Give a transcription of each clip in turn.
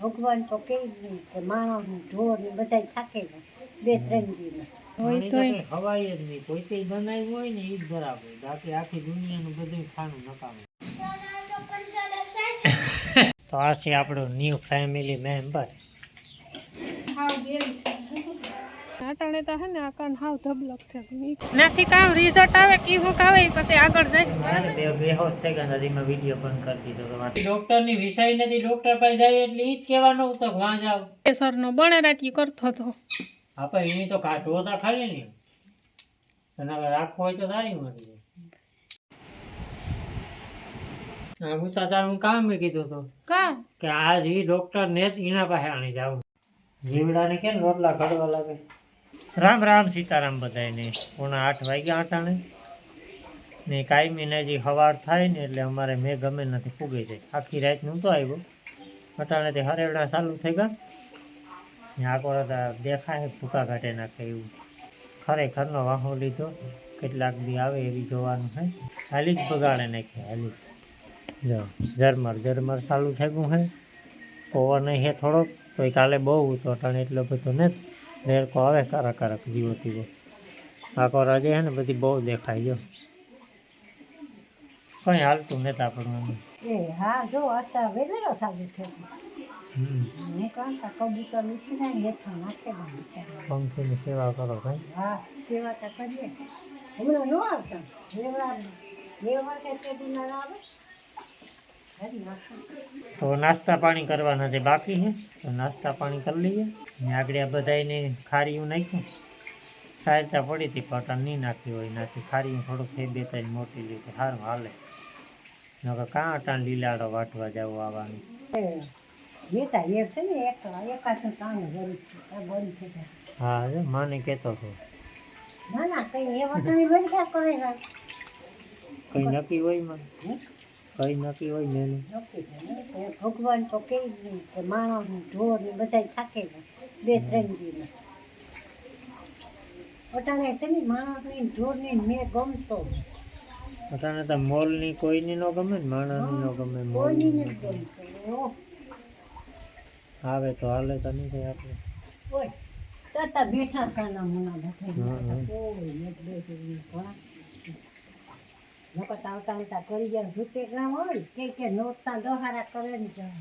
ભગવાન તો કેવી નહીં કે માણસ ને ઢોર ને બધા થાકે બે ત્રણ દિવસ. હોય તો તોય જ નહીં કોઈ તે બનાવ્યું હોય ને એ જ બરાબર બાકી આખી દુનિયાનું બધું ખાનું નકામું. તો આ છે આપણો ન્યૂ ફેમિલી મેમ્બર આટાણે તો હે ને આ કાન હાવ ધબલક થઈ નથી કામ રિઝલ્ટ આવે કી હું કાવે પછી આગળ જાય. બે બેહોશ થઈ ગયા નદીમાં વીડિયો બંધ કરી દીધો તો ડોક્ટરની વિષય નથી ડોક્ટર પાસે જાય એટલે ઈ જ કહેવાનું તો વાં જાવ. સરનો બણેરાટી કરતો હતો. આપણે એની તો કાઢવો તો ખરી ને. અને રાખવો હોય તો તારી મળી જાય. ગુસ્સા તારું કામ મેં કીધું તો કા? કે આજ ઈ ડોક્ટર ને એના પાસે આણી જાવ. જીવડાને કેમ રોટલા ઘડવા લાગે? રામ રામ સીતારામ બધાયને. પોણા આઠ વાગ્યા આટાણે ને. કાયમીને જે સવાર થાય ને એટલે અમારે મેં ગમે નથી ફૂગી જાય આખી રાત નહોતો આવ્યો. અટાણેથી હરેવડા ચાલુ થઈ ગયા. ને આખો રાત દેખાય ભૂકા ઘાટે નાખે એવું. ખરેખરનો વાહો લીધો. કેટલાક બી આવે એવી જોવાનું છે હાલી જ બગાડે નાખે, હાલી. જો, ઝરમર ઝરમર ચાલુ થઈ ગયું છે પવન હે થોડોક તો કાલે બહુ હતો, અટાણે એટલો બધો ને રેડકો આવે કારા કારક જીવો તીવો. આખો રાજે છે ને બધી બહુ દેખાય જો કંઈ હાલતું નથી આપણું એ હા જો અત્યારે વેલેરો કબૂતર ઉઠી જાય નાખે પંખીની સેવા કરો ભાઈ. હા સેવા તો કરીએ. હમણાં ન આવતા. કે ના આવે તો નાસ્તા પાણી કરવાના છે બાકી છે તો નાસ્તા પાણી કરી લઈએ. ને આગળ આ બધાને ખારીયું નાખ્યું. સાયતા પડી હતી પટન નહીં નાખી હોય નાખી ખારીયું થોડુંક થઈ બે ત્રણ મોટી લીધી સારું હાલે. નકર કાં અટાણ લીલાડો વાટવા જવું આવવાનું. એ એક છે ને એક એકાદનું કામ જરૂર છે આ બંધ થઈ જાય હા માને કહેતો હતો. ના ના કઈ એ વટણી બંધ કરે છે. નક્કી હોય મને? કંઈ નક્કી હોય ને ભગવાન તો કે માણસ ઢોર ને બધા થાકે છે બે ત્રણ દિવસ. અટાણે છે ને માણસની ઢોર ને મેં ગમતો. અટાણે તો મોલની કોઈની ન ગમે ને માણસની ન ગમે મોલ ને ગમતો આવે તો હાલે તો નહીં થાય આપણે. ઓય તાતા બેઠા સાના મુના બધા. કોઈ નથી બેસી ઘણા. લોકો તાવતા આવતા કરી જાય જૂતે ના હોય કે કે નોટતા દોહારા કરે ને જાય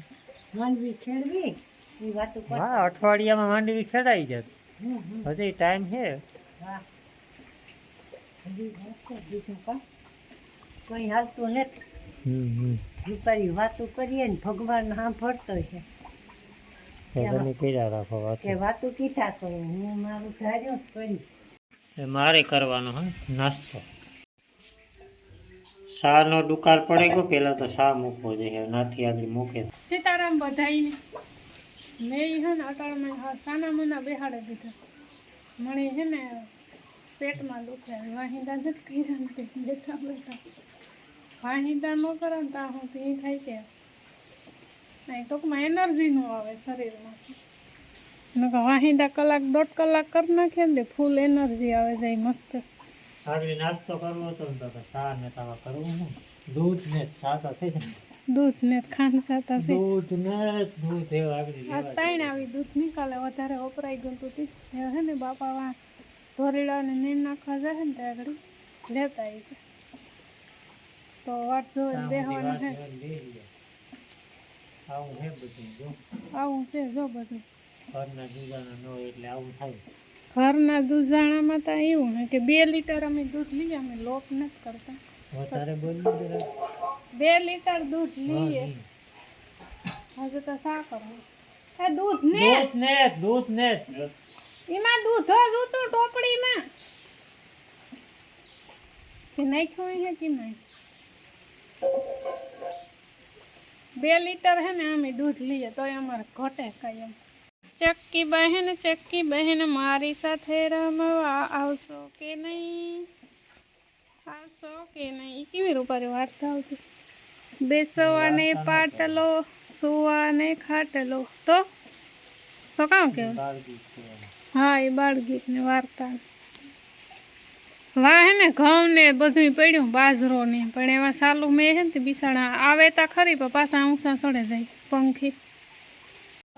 માંડવી ખેડવી એ વાતો કર હા અઠવાડિયામાં માંડવી ખેડાઈ જત. હજી ટાઈમ છે હા હજી બીજું કાંઈ કોઈ હાલતું નથી હમ વાતો કરીએ ને ભગવાન સાંભળતો છે તો કે વાતો કીધા તો હું મારું ધાર્યું જ કરી મારે કરવાનો હોય નાસ્તો શાનો દુકાળ પડે ગયો, પહેલાં તો શાહ મૂકવો જોઈએ નાથી આગળ મૂકે સીતારામ બધાઈને મેં એ હે ને અટાળમાં સાના મના બેહાડે દીધા. મને હે ને પેટમાં દુખે, વાહિંદા નથી કર્યા નથી બેઠા બેઠા. વાહિંદા ન કરે ને ત્યાં હું એ થાય કે નહીં ટૂંકમાં એનર્જી ન આવે શરીરમાં વાહિંદા કલાક દોઢ કલાક કરી નાખે ને ફૂલ એનર્જી આવે જાય મસ્ત. આગળ નાસ્તો કરવો હતો ને તો ચા ને તાવા કરવું ને દૂધ ને શા તો થઈ જાય દૂધ ને ખાંડ સાતા છે દૂધ ને દૂધ એ આગળ આ લેવા આવી દૂધ નીકળે. વધારે વપરાઈ ગયું તું તી. હે ને બાપા વા ધોરીડાને નીર નાખવા જાય ને ત્યાં આગળ લેતા આવી છે તો વાટ જો દેહવાનું છે આવું હે બધું જો. આવું છે જો બધું. ઘરના જીવાના ન હોય એટલે આવું થાય. ઘરના દૂધાણામાં તો એવું હે કે બે લીટર અમે દૂધ લઈએ અમે લોક નથી કરતા. વધારે બોલી બે લીટર દૂધ લઈએ. હજુ તો શા કરવું એ દૂધ ને. દૂધ ને દૂધ ને. એમાં દૂધ જ ઉતું ટોપડીમાં. કે નાખ્યું હે કે નહીં? બે લીટર હે ને અમે દૂધ લઈએ તોય અમારે ઘટે કઈ એમ. ચક્કી બહેન ચક્કી બહેન મારી સાથે રમવા આવશો કે નહીં? આવશો કે નહીં? કેવી રૂપારી વાર્તા આવતી બેસવાને પાટલો સુવાને ખાટલો. તો? તો કામ કેવું હા એ બાળગીત ને વાર્તા. વાહ ને ઘઉં ને બધું પડ્યું બાજરો ને પણ એમાં સાલું મેં હે ને બિસાડા આવે તા ખરી પણ પાછા ઊંસા સડે જાય પંખી.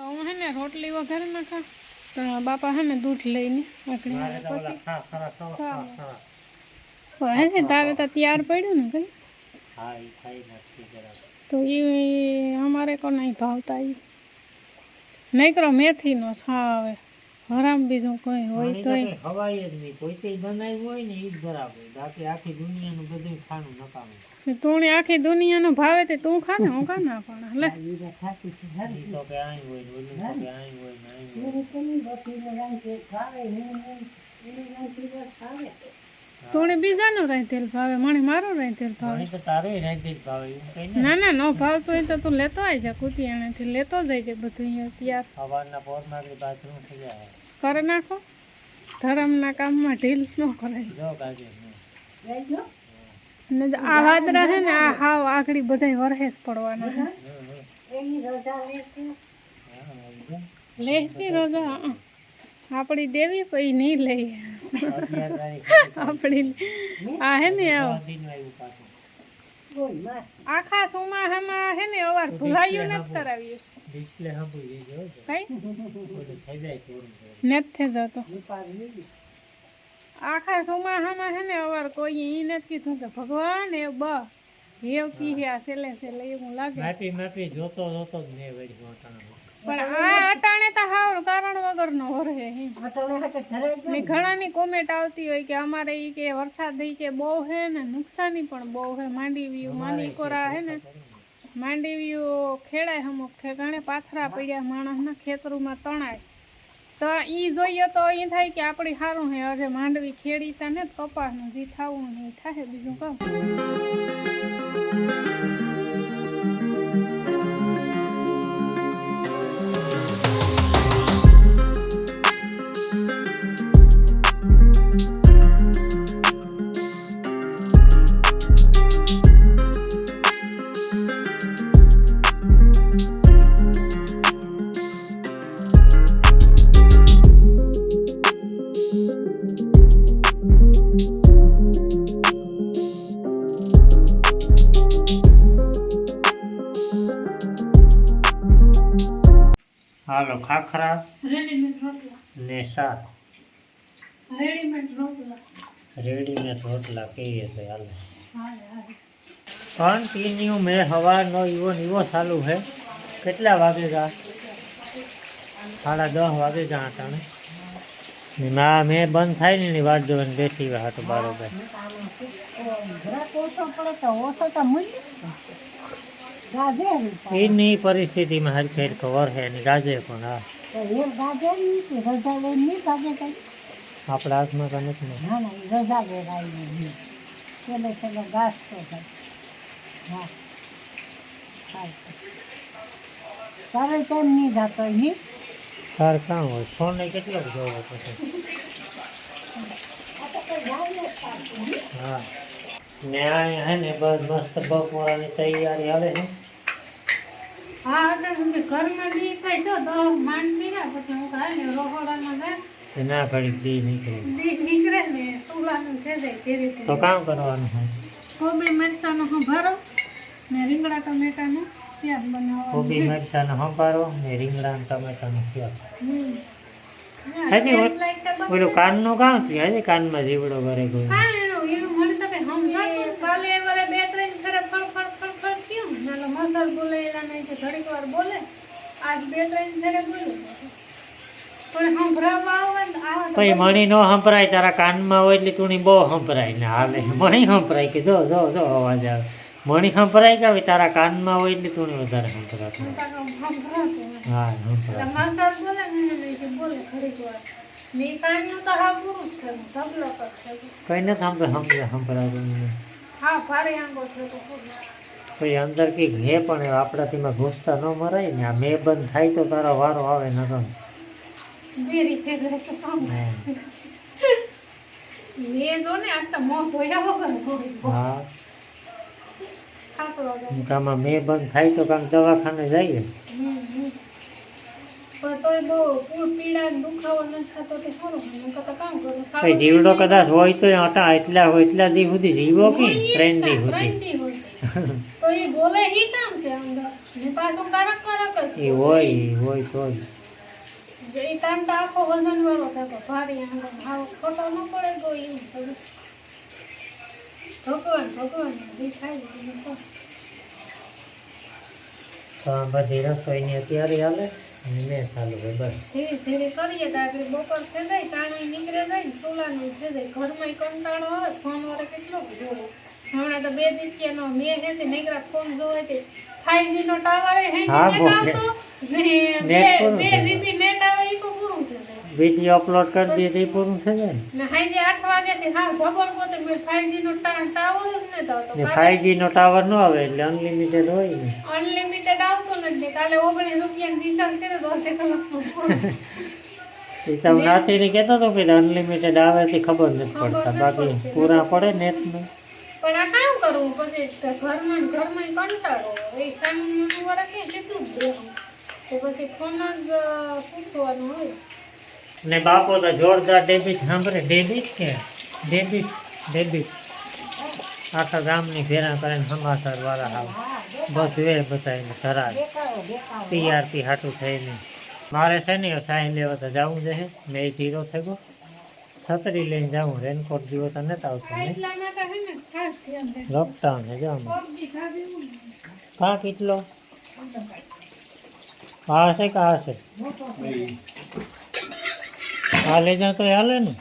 રોટલી વઘારે નાખા તો બાપા હે ને દૂધ લઈને મારે પછી ખા ખા ખા હે ને તારે તો તૈયાર પડ્યું ને હા જરાક તો એ અમારે કો નહીં ભાવતા એ નહીં કરો મેથીનો સા આવે. હરામ બીજું કોઈ હોય તો તો જ નહીં કોઈ તે બનાવ્યું હોય ને એ જ બરાબર બાકી આખી દુનિયાનું બધું ખાનું નકામું તું આખી દુનિયાનો ભાવે તે તું ખા ને હું ખા ના પણ લે ખાતી છે હરી તો કે આઈ હોય ને ઓલું તો કે આઈ હોય ને આઈ હોય એને રંગ બસ ભાવે તું બીજાનું રહી તેલ ભાવે મને મારું રાઈતેલ તેલ ભાવે. તો તારો રાઈતેલ ભાવે ને ના ના ભાવ તો એ તો તું લેતો આવી જા કુતિયાણાથી લેતો જાય છે બધું અહીંયા તૈયાર. સવારના પોરમાં કે બાથરૂમ થઈ જાય. કરે નાખો. ધરમના કામમાં ઢીલ ન કરે જો કાજે ને જો. આ વાદરા રહે ને આ હાવ આગળ બધાય વરહેસ પડવાના હે એની રજા લે છે. લેતી રજા આપણી દેવી પછી નહીં લઈ. આપણી આ હે ને આ દિન આવ્યું પાછું બોલમાં આખા સુમાહામાં હે ને અવાર ભૂલાયું નથી કરાવ્યું. ડિસ્પ્લે જઈ જો કઈ થઈ જાય નથી જતો આખા સુમાહામાં હે ને અવાર કોઈ ઈ નથી કીધું કે ભગવાન એ બ. હેવ કી આ સેલે સેલે એવું લાગે. માપી માપી જોતો જોતો જ ને વળી મોટાના પણ આ અટાણે તો હાવ કારણ વગરનો વરહે હે. અટલે હાટે ધરાઈ ને. ઘણાની કોમેન્ટ આવતી હોય કે અમારે ઈ કે વરસાદ ઈ કે બહુ હે ને નુકસાની પણ બહુ હે. માંડીવીયું માંડી કોરા હે ને. માંડીવીયું ખેડાય અમુક ઠેકાણે પાથરા પડ્યા માણસના ખેતરોમાં તણાય. તો ઈ જોઈએ તો ઈ થાય કે આપણી સારું હે. અરે માંડવી ખેડી તા ને કપાસનું જે થવું ને થાય બીજું કામ. હાલો ખાખરા રેડીમેડ ને શાક. રેડીમેડ રોટલા. કહીએ તો હાલો હા કન્ટિન્યુ મેં સવારનો ઈવો ને ઈવો ચાલુ છે. કેટલા વાગે જા સાડા દસ વાગે જા હતા ને મા મેં બંધ થાય ને એની વાત જોઈને બેસી ગયા તો બારોબર એની પરિસ્થિતિમાં હર ખેર ખબર છે ને ગાજે પણ હા તો એ ગાજે નહીં કે રજા લઈને નહીં ગાજે કઈ આપણા હાથમાં તો નથી ને ના ના એ રજા લેવાય નહીં છેલ્લે છેલ્લે ઘાસ તો થાય હા થાય તો. તારે કેમ નહીં જાતો અહીં તાર કામ હોય સોને કેટલો જોવો પછી હા ને આ હે ને બસ મસ્ત બપોરાની તૈયારી હાલે છે ને ઘડી દી નીકળી. નીકળે તે કામ કરવાનું હોય. કોબી મરચાંનો સંભારો ને રીંગણા ટમેટાનું શાક બનાવવાનું કોબી મરચાંનો સંભારો ને રીંગણા ટમેટાનું શાક હજી ઓલ- કાનનું કામ થયું હજી કાનમાં જીવડો ભરે ગયો. એનું- એનું. કાલે વારે બે મસર બોલાયેલા નહીં છે ઘડીક વાર બોલે. આજ બે ત્રણ ફેરે બોલે. પણ સંભળાવવા આવે ને આવે પછી મણી નો સંભળાય તારા કાનમાં હોય એટલે તુણી બહુ સંભળાય. ને હાલે મણી સંભળાય કે જો જો જો અવાજ આવે. મણી સંભળાય કે હવે તારા કાનમાં હોય એટલે તુણી વધારે સંભળાતું. હા સંભળાય મસર બોલે ને ઘડીક વાર. તો કઈ નથી સાંભળે સાંભળે સંભળાતું હા ભારે આંગો થયો તો પછી અંદર કંઈક હે પણ આપણાથીમાં ઘૂસતા ન મરાય ને આ મેં બંધ થાય તો તારો વારો આવે ન તો કામ. મેં. કામાં બંધ થાય તો કાંક દવાખાને જઈએ. કામ જીવડો કદાચ હોય તો અટા એટલા હોય એટલા દી સુધી જીવો કે? ત્રણ દી સુધી. બોલે હી કામ છે અંદર ને પાછું કરક કરક છે એ હોય એ હોય તો જ. જે ઈ તો આખો વજન વાળો થતો ભારી આંગો ભાવ ખોટો ન પડે તો એવું બધું ભગવાન ભગવાન દેખાય છે તો. આ બધી રસોઈની તૈયારી હાલે? અને મેં ચાલુ હોય બસ. ધીરે ધીરે કરીએ તો આપડે બપોર થઈ જાય કાણી નીકળે જાય ને સોલાનું થઈ જાય. ઘરમાં કંટાળો આવે ફોન વાળે કેટલો જોવો હમણાં તો બે દિવસનો મે હે તે નેગરા ફોન જોવે તે? 5G નો ટાવર હે નેટ ને બે નેટ જીબી નેટ આવે ઈ તો પૂરું થઈ જાય વિડિયો અપલોડ કરી તો પૂરું થઈ જાય. ને ને હાઈ જે વાગે તે હા ખબર પોતે મે 5G નો ટાવર જ નહીં તો ને ફાઈવ નો ટાવર નો આવે એટલે અનલિમિટેડ હોય ને. અનલિમિટેડ આવતો નથી કાલે ઓગણીસ રૂપિયાની રિચાર્જ કરે તો તે કલાક પૂરું. એ તો હું રાત્રિને કહેતો હતો કે અનલિમિટેડ આવે તે ખબર નથી પડતા. બાકી પૂરા પડે નેટનું. પણ આ કામ કરવું પછી તો ઘરમાં ને ઘરમાં ય કંટાળો એ સામનું વાળા કે કેટલું જ દેવું તો પછી ફોન જ અ, પૂછવાનું હોય. ને બાપો તો જોરદાર ડેબિટ સાંભળે. ડેબિટ કે? ડેબિટ ડેબિટ આખા ગામની ફેરા કરે ને સમાચાર વાળા હાવ. બસ વે બતાવીને ધરાય. દેખાડો દેખાડો. ટીઆરપી હાટું થઈને. મારે છે ને સાઈન લેવા તો જવું છે મેં ધીરો થઈ ગયો છત્રી લઈને જાઉં, રેનકોટ જેવો તો નથી આવતો ને. ને લોકડાઉન છે જાઉં ને. કા કેટલો? આ છે કે આ છે આ લઈ જાઉં તો હાલે ને.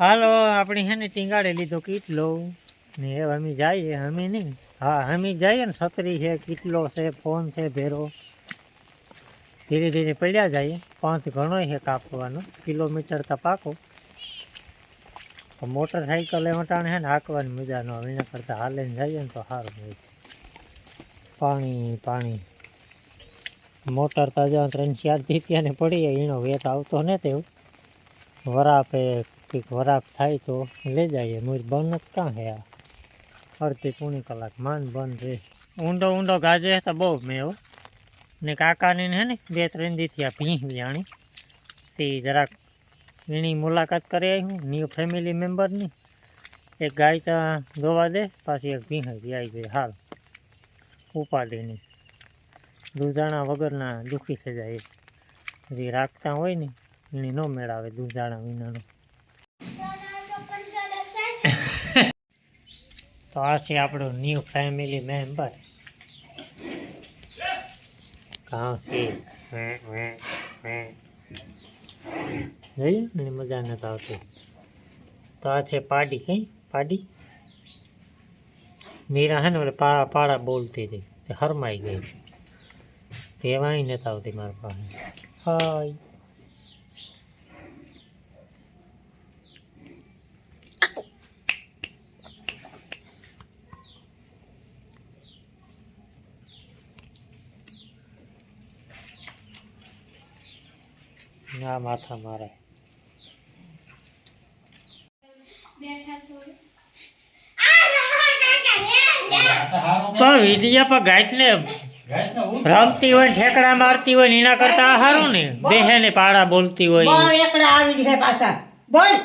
હાલો, આપણે હેને ને ટીંગાડે લીધો કેટલો? ને હવે અમે જઈએ, અમે નહીં. હા, અમે જઈએ ને, છત્રી છે, કેટલો છે, ફોન છે, ભેરો. ધીરે ધીરે પડ્યા જઈએ પાંચ ઘણો છે કાપવાનો કિલોમીટર તો પાકો તો મોટરસાઇકલ એ વટાણે છે ને હાંકવાની મજા ન આવે એના કરતાં હાલીને જઈએ ને તો સારું હોય પાણી પાણી મોટર તો જ્યાં ત્રણ ચારથી ત્યાં પડી જાય એનો વેત આવતો ને તેવું વરાપે કંઈક વરાપ થાય તો લઈ જઈએ મુજ બંધ જ કાં હે આ અડધી પૂણી કલાક માન બંધ રહે ઊંડો ઊંડો ગાજે તો બહુ મેં હો ને કાકાની હે ને બે ત્રણ દીથી આ ભીંહ જાણી તે જરાક એની મુલાકાત કરી આવી હું ન્યૂ ફેમિલી મેમ્બરની એક ગાય ત્યાં ધોવા દે, પાછી એક ભીંહ આવી ગઈ, હાલ. ઉપાડીની દૂધાણા વગરના દુઃખી થઈ જાય જે રાખતા હોય ને, એની ન મેળાવે દૂધાણા વિનાનો તો આ છે આપણો ન્યૂ ફેમિલી મેમ્બર છે વેં. જોયું ને મજા નથી આવતી. તો આ છે પાડી કઈ? પાડી? મીરા હે ને, ઓલે પાડા પાડા બોલતી હતી. તે હરમાઈ ગઈ તેવાય નથી આવતી મારી પાસે હાય. ના માથા મારે પણ વિડિયા પર ગાઈડ ને રમતી હોય ને ઠેકડા મારતી હોય ને એના કરતા આ સારું ને બેહે ને પાડા બોલતી હોય બહુ એકડા આવી છે પાછા બોલ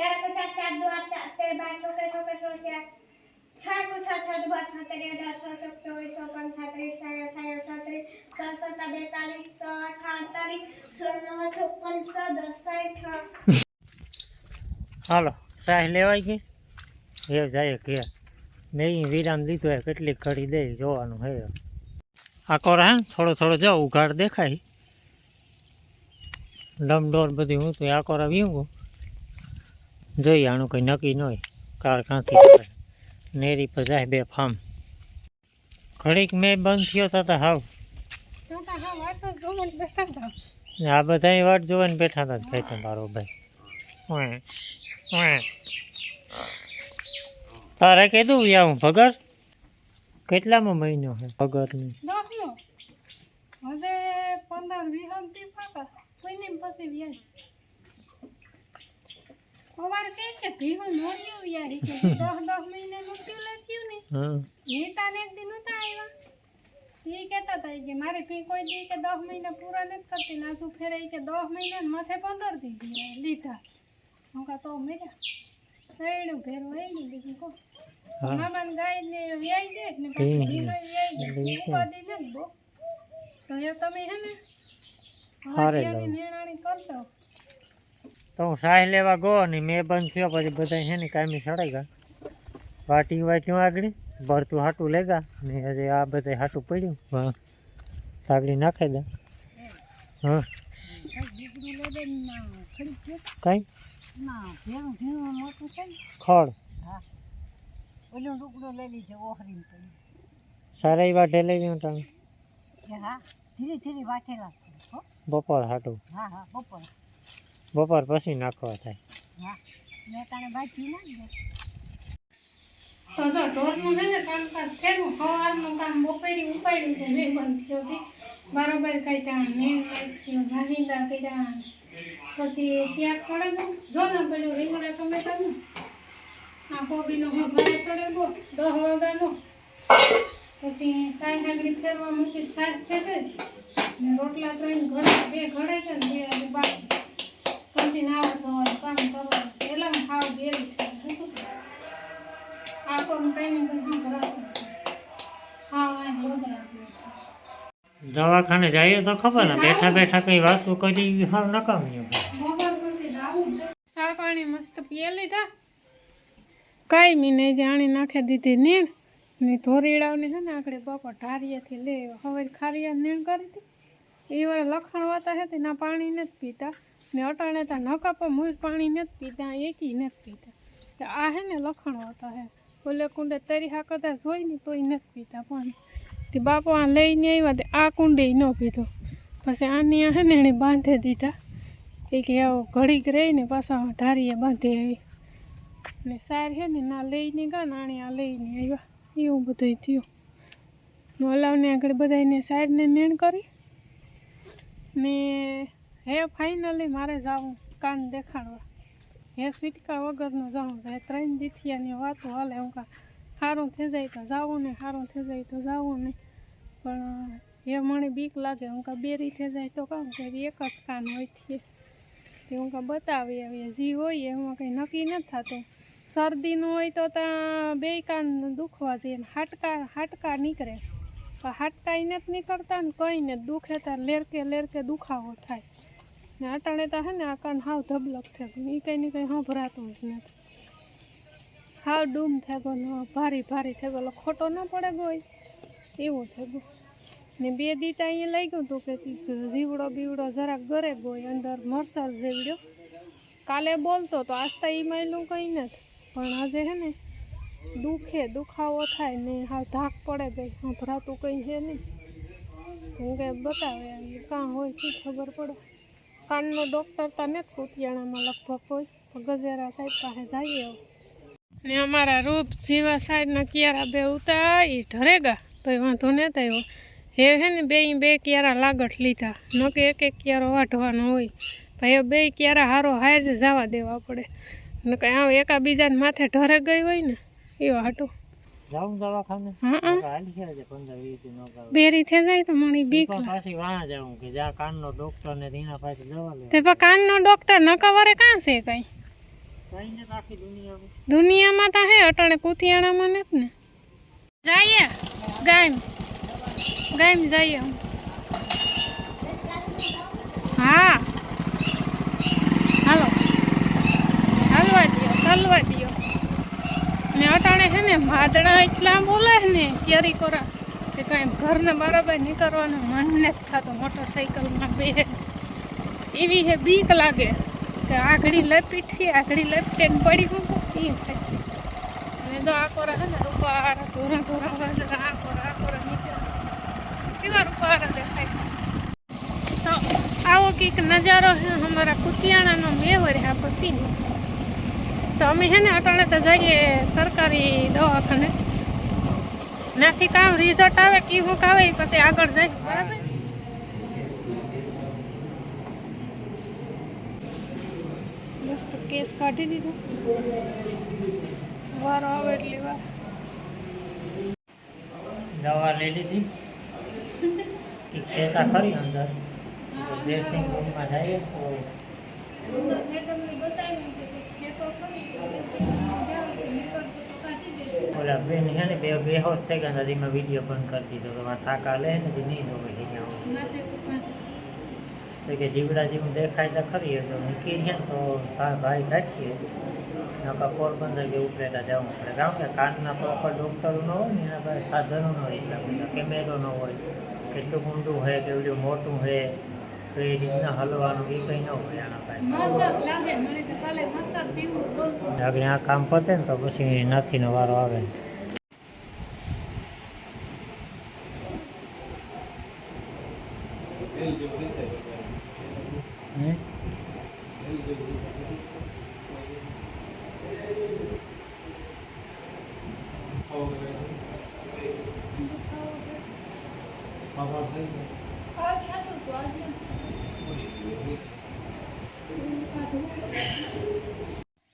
ચાર પચાસ ચાર દો આઠ ચાર બાર ચોકે ચોકે સોળસિયા છ પચાસ છ દો આઠ છત્રીસ અઢાર સો ચોક ચોવીસ સો પંચાત્રીસ સાયા સાયા સત્રીસ સો સત્તા બેતાલીસ સો આઠ અડતાલીસ સો નવ ચોપન સો દસ સાઠ હાલો સાહ લેવાય ગઈ એ જાય કે. મેં વિરામ લીધો હે કેટલીક ઘડી દે જોવાનું હે. આખો રહે થોડો થોડો જાઓ, ઉઘાડ દેખાય. ડમડોર બધી હું તો આખો વીવું. જોઈએ આનું કંઈ નક્કી ન હોય. કાર કાંથી આવે નેરી પજાય જાય બે ફામ. ઘડીક મેં બંધ થયો તા તો હાવ. આ બધા વાટ જોવાને બેઠા હતા ભાઈ તમારો ભાઈ. તારે કીધું આવું ભગર? કેટલામાં મહિનો છે ભગરની? હવે પંદર, વીસ પછી સવાર કે કે ભીહું મોડ્યું વ્યાજ કે દસ દસ મહિને નું ટ્યુલે થયું ને હમ નીતા ને એક દી નતા આવ્યા એ કહેતા હતા ઈ કે મારી ફી કોઈ દી કે દસ મહિના પૂરા નથી કરતી ને આજુ ફેરે. ઈ કે દસ મહિના ને માથે પંદર દી દીધા- લીધા. હું કા તો મેળ્યા રૈણું ભેરું આવી બીજું કહું. હા. મામાને ગાય ને વ્યાઈ દે ને હમ. પાછી ભીનો વ્યાઈ દે. એટલે ઈ ઉપાધિ નથી બહુ. તો એ તમે હે ને હારે વાટિયાની લઉં. નેણાણી કરતો તો હું સાહ લેવા ગયો ને મેં બંધ થયો પછી બધા છે ને કાયમી સડાઈ ગયા. વાટી વાટ્યું આગળ ભરતું હાટું ગયા ને હજી આ બધા હાટું પડ્યું. હા. તાગડી નાખી દે. હા. કઈ? ખડ લઈ સારા એવા તમે. કે હા ધીરે ધીરે વાટેલા કરે, હો. બપોર હાટું. હા હા બપોર. બપોર પછી નાખવા થાય. તો જો ઢોરનું છે ને કામકાજ થયું સવારનું કામ બપોરે ઉપાડ્યું કે નહીં બંધ થયો હતી બરોબર કઈ ત્યાં નીણ નાખ્યું વાહિંદા કર્યા પછી શિયાક સળેગું જો ને પેલું રીંગણા ટમેટાનું. આ કોબીનો ભારે સળેગો દહ વાગ્યાનો. પછી સાઈ નાગડી ફેરવા મૂકી સાત થઈ ગઈ ને રોટલા ત્રણ ઘડા બે ઘડે છે ને બે હજી બાકી પછી નાવા ધોવાનું કામ કરવાનું પેલા ખાવ બેરી થાય શું આ કોણ કઈ ને કઈ છે? દવાખાને જઈએ તો ખબર ને બેઠા બેઠા કઈ વાતો કરી હાવ નકામી મોબાઈલ સા પાણી મસ્ત પીએ લીધા. કાંઈ મી નહીં જાણી નાખી દીધી નીણ ને ધોરીડાવને છે ને આકડે બાપા ઢારિયાથી લે હવે ખારિયા નીણ કરી હતી એ વાર લખણ વાતા હતી ના પાણી નથી પીતા ને અટાણે ત્યાં નકા પર મૂળ પાણી નથી પીતા એકી નથી પીતા આ હે ને લખણો હતો હે. ઓલે કુંડે તરી હા કદાચ હોય ને તોય નથી પીતા પાણી તે બાપો આ લઈને આવ્યા તે આ કુંડે ન પીધો. પછી આની આ હે ને એણે બાંધી દીધા. એ કે આવો ઘડીક રહીને પાછા ઢારીએ બાંધી આવી. ને સાર હે ને ના લઈને ગયા ને આણે આ લઈને આવ્યા. એવું બધું થયું. મોલાવને આગળ બધાને સાઈડને નેણ કરી. ને હે ફાઇનલી મારે જાવું, કાન દેખાડવા. હે સ્વીટકા વગરનું જાઉં છે. ત્રણ દીથિયાની વાતો હાલે. હું કા સારું થઈ જાય તો જાવું ને સારું થઈ જાય તો જાવું ને. પણ એ મને બીક લાગે. હું કા, બેરી થઈ જાય તો કામ કરી એક જ કાન હોય છે તે હું કા, બતાવી આવીએ. જી હોય એમાં કંઈ નક્કી નથી થતું. શરદીનું હોય તો ત્યાં બે કાન દુખવા જઈએ હાટકા હાટકા નીકળે. હાટકા એને નથી નીકળતા ને, કંઈ ને દુખે ત્યાં લેરકે લેરકે દુખાવો થાય. ને અટાણે તો હે ને આ કાન હાવ ધબલક થાય એ કંઈ ને કંઈ સંભળાતું જ નથી. હાવ ડૂમ થાય ગયો ભારી ભારી થઈ ગયો. ખોટો ન પડે ગોય એવું થઈ ગયું. ને બે દીતા અહીંયા લઈ ગયું હતું કે જીવડો બીવડો જરાક ગરે ગોય અંદર મરસર જેવડ્યો કાલે બોલતો તો આસ્તા એ માયલું કંઈ નથી. પણ આજે હે ને દુખે દુખાવો થાય ને હાવ ધાક પડે ગઈ. ભરાતું કંઈ છે નહીં હું કે બતાવે કાં હોય શું ખબર પડે. કાનનો ડૉક્ટર તો નથી કુતિયાણામાં લગભગ કોઈ. ગજેરા સાહેબ પાસે જઈએ ને અમારા રૂપ જીવા સાઈડના કિયારા બે ઉતા એ ઢરેગા તો એ વાંધો નહીં થયો હે. હે ને બે બે કિયારા લાગટ લીધા. ન કે એક એક કિયારો વાઢવાનો હોય. ભાઈ બે કિયારા હારો હાર જ જવા દેવા પડે. ને કંઈ આવ એકાબીજાને માથે ઢરે ગઈ હોય ને, એવા હાટું. જાઉં દવાખાને હાલી છે આજે પંદર વીસ નો અગાઉ બેરી થઈ જાય તો મણી બીક પાછી વાં જાઉં કે જ્યાં કાનનો ડોક્ટર ને રીના પાસે દવા લે તે પણ કાનનો ન નકવરે કાં છે કંઈ? ને દુનિયામાં. તો હે અટાણે કુતિયાણામાં જ ને. જઈએ ગામ ગામ જઈએ હું હા. હાલો. હાલવા દ્યો ચાલવા દ્યો. ને અટાણે છે ને, માદણા એટલા બોલે ને, કેરી કોરા, કે કાંઈ ઘરને બરાબર નીકળવાનું મન નથી થતું, મોટરસાઇકલમાં બે. એવી હે બીક લાગે કે આઘડી લપીઠી આઘડી લપટીને પડી મૂકું એ થાય. અને જો આ કોરા છે ને, રૂપાર, ધોરા ધોરા આ કોરા આ કોરા, નીચે કેવા રૂપાર દેખાય. તો આવો કંઈક નજારો છે અમારા કુતિયાણાનો મેં રહ્યા પછીનો તો અમે છે ને અટાણે તો જઈએ સરકારી દવાખાને. નાથી કામ રિઝલ્ટ આવે કે હું આવે ઈ પછી આગળ જાય બરાબર? મસ્ત કેસ કાઢી દીધો. વાર આવે એટલી વાર. દવા લઈ લીધી. ચેતા ખરી અંદર. ડ્રેસિંગ રૂમમાં જઈએ તો મેડમને બતાવ્યું તો તો તો ઓલા બેન છે ને, બે બેહોશ થઈ ગયા દાદી મેં વીડિયો બંધ કરી દીધો કે મારા થાકા લે ને તે નહીં જોવે માથે તો કે જીવડા જેવું દેખાય તો ખરી તો નીકળી ગયા ને તો ભાઈ કાઢીએ નકા પોરબંદર કે ઉપલેટા જવું પડે. કારણ કે કાનના પ્રોપર ડૉક્ટરો ન હોય ને, એના પાસે સાધનો ન હોય એટલા બધા કેમેરો ન હોય. કેટલું ઊંડું હોય કેવડું મોટું હોય. કઈ રીતના હલવાનું એ કંઈ ન હોય આના પાસે. આગળ આ કામ પતે ને તો પછી નાથીનો વારો આવે હે?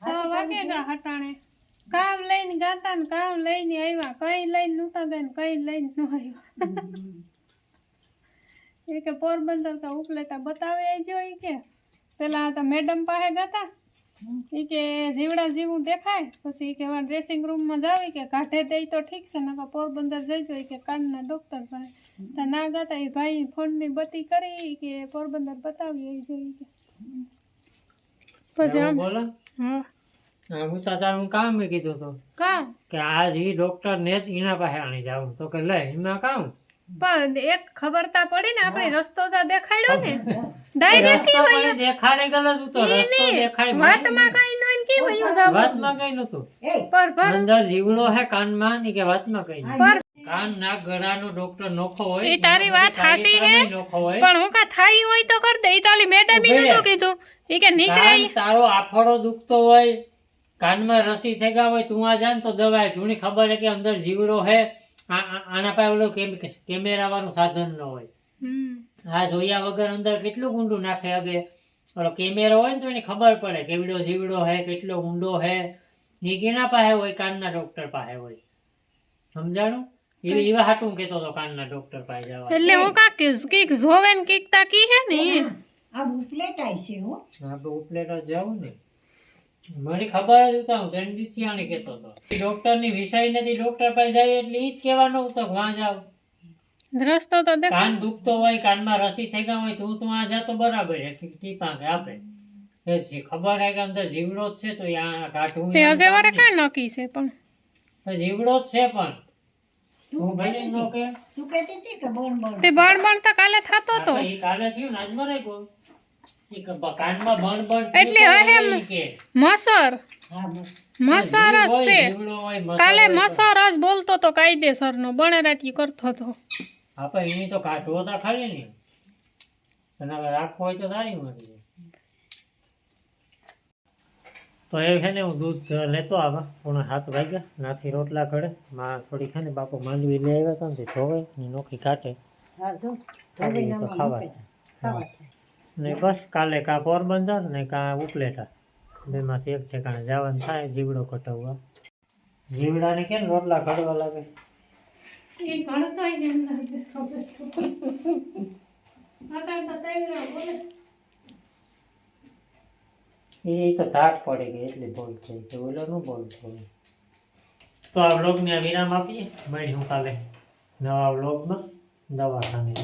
સો વાગે હટાણે? કામ લઈને ગાતા ને કામ લઈને આવ્યા. કઈ લઈને નહોતા ગયા ને કઈ લઈને ન આવ્યા. એ કે પોરબંદર કા ઉપલેટા બતાવે જો એ કે. પેલા હતા મેડમ પાસે ગાતા. એ કે જીવડા જીવું દેખાય. પછી કે વા ડ્રેસિંગ રૂમમાં જાવ કે કાઢે દઈ તો ઠીક છે નકા પોરબંદર જઈજો ઈ કે કાનના ડૉક્ટર પાસે. તો ના ગાતા એ ભાઈ ફોનની બત્તી કરી કે પોરબંદર બતાવી એ ઈ કે. પછી બોલો. હા. હું તાતાનું તારું કામ મેં કીધું હતું કામ કે આજ એ ડોક્ટર ને જ એના પાસે આણી જાઉં. તો કે લે એમાં કામ પણ એક ખબર તા પડી ને આપણે રસ્તો તો દેખાડ્યો ને. ડાયરેક્ટ મને દેખાડે ગયો તું તો રસ્તો દેખાય વાતમાં કઈ નોઈન કે હોય સાબ વાતમાં કઈ નતું પર પર અંદર જીવડો હે કાનમાં ની કે વાતમાં કઈ પર કાન નાક ગળાનો ડોક્ટર નોખો હોય એ તારી વાત હાસી હે? નોખો હોય. પણ હું કા થાઈ હોય તો કર દે. તાલી મેડમ એ નતું કીધું. એ કે નીકળે તારો આફડો દુખતો હોય કાનમાં રસી થઈ ગયા હોય તું આ જાન તો દવાય તું ખબર હે કે અંદર જીવડો હે. આના પાસે ઓલો કેમ- કેમેરા વાળું સાધન ન હોય. આ જોયા વગર અંદર કેટલું ઊંડું નાખે અગે. ઓલો કેમેરો હોય ને તો એને ખબર પડે કેવડો જીવડો હે કેટલો ઊંડો હે. એ કેના પાસે હોય? કાનના ડોક્ટર પાસે હોય. સમજાણું? એવી એવા હાટું કેતો તો કાનના ડોક્ટર પાસે જવા. એટલે હું કા કીક જોવે ને કીક તા હે ને. આ ઉપલેટાય છે હો. આપણે ઉપલેટ જ જવું ને. મને ખબર જ હતા હું ત્રણ દિવસથી આને કહેતો હતો. ડોક્ટરની વિષય નથી ડોક્ટર પાસે જાય એટલે એ જ કહેવાનો હતો વાં જાવ રસ્તો તો દેખ કાન દુખતો હોય કાનમાં રસી થઈ ગયા હોય તું તું આ જાતો બરાબર છે ટીપા કે આપે. એ જ છે. ખબર હે કે અંદર જીવડો જ છે તો યા કાઢવું તે હજે વારે કામ નકી નક્કી છે પણ. તો જીવડો જ છે પણ. તું ભલે ન કહેતી હતી કે બોલ બોલ તે બણ બણ તો કાલે થતો તો. કાલે થયું ને આજ મરાઈ ગયું એટલે તો હવે મસર. હા બસ મસર જ જીવ હોય, છે. જીવડો હોય, મસર કાલે હોય તો- મસર જ બોલતો તો કાયદેસરનો બણેરાટી કરતો તો. આપણે એની તો કાઢવો તો ખરી ને. અને રાખવો હોય તો સારી મળી તો એ છે ને હું દૂધ લેતો આવે. પૂણા હાથ વાગ્યા. નાથી રોટલા ઘડે. માં થોડી છે ને બાપુ માંડવી લઈ આવ્યા હતા ને ધોવે ને નોખી કાઢે. હા જો. ખાલી તો ધોબીનામાં ખાવા. ને બસ કાલે કાં પોરબંદર ને કાં ઉપલેટા. બેમાંથી એક ઠેકાણે જવાનું થાય જીવડો કટાવવા. જીવડાને કેમ રોટલા ઘડવા લાગે? એ તો ધાટ પડી ગઈ એટલી બોલ થઈ કે ઓલો નું બોલ થયું તો આ વ્લોગને વિરામ આપીએ. મળી હું કાલે નવા વ્લોગમાં. દવાખાને.